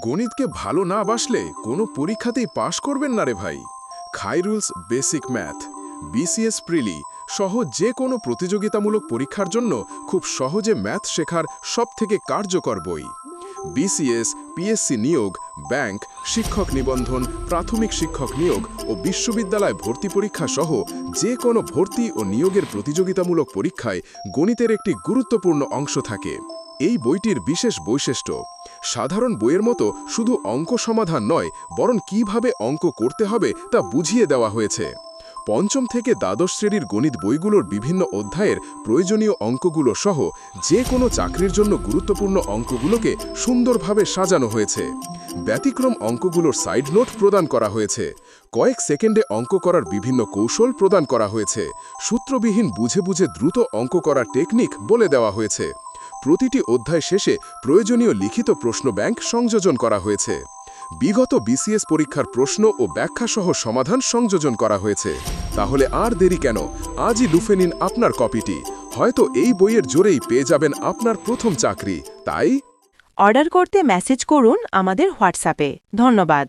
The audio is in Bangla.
গণিতকে ভালো না বাসলে কোনো পরীক্ষাতেই পাশ করবেন না রে ভাই। Khairul's basic math, BCS prelim সহ যে কোনো প্রতিযোগিতামূলক পরীক্ষার জন্য খুব সহজে ম্যাথ শেখার সবথেকে কার্যকর বই। বিসিএস, পিএসসি নিয়োগ, ব্যাংক, শিক্ষক নিবন্ধন, প্রাথমিক শিক্ষক নিয়োগ ও বিশ্ববিদ্যালয় ভর্তি পরীক্ষা সহ যে কোনো ভর্তি ও নিয়োগের প্রতিযোগিতামূলক পরীক্ষায় গণিতের একটি গুরুত্বপূর্ণ অংশ থাকে। এই বইটির বিশেষ বৈশিষ্ট্য, সাধারণ বইয়ের মতো শুধু অঙ্ক সমাধান নয়, বরং কীভাবে অঙ্ক করতে হবে তা বুঝিয়ে দেওয়া হয়েছে। পঞ্চম থেকে দ্বাদশ শ্রেণির গণিত বইগুলোর বিভিন্ন অধ্যায়ের প্রয়োজনীয় অঙ্কগুলো সহ যে কোনো চাকরির জন্য গুরুত্বপূর্ণ অঙ্কগুলোকে সুন্দরভাবে সাজানো হয়েছে। ব্যতিক্রম অঙ্কগুলোর সাইড নোট প্রদান করা হয়েছে। কয়েক সেকেন্ডে অঙ্ক করার বিভিন্ন কৌশল প্রদান করা হয়েছে। সূত্রবিহীন বুঝে বুঝে দ্রুত অঙ্ক করার টেকনিক বলে দেওয়া হয়েছে। প্রতিটি অধ্যায় শেষে প্রয়োজনীয় লিখিত প্রশ্ন ব্যাংক সংযোজন করা হয়েছে। বিগত বিসিএস পরীক্ষার প্রশ্ন ও ব্যাখ্যাসহ সমাধান সংযোজন করা হয়েছে। তাহলে আর দেরি কেন? আজই লুফে নিন আপনার কপিটি। হয়তো এই বইয়ের জোরেই পেয়ে যাবেন আপনার প্রথম চাকরি। তাই অর্ডার করতে মেসেজ করুন আমাদের হোয়াটসঅ্যাপে। ধন্যবাদ।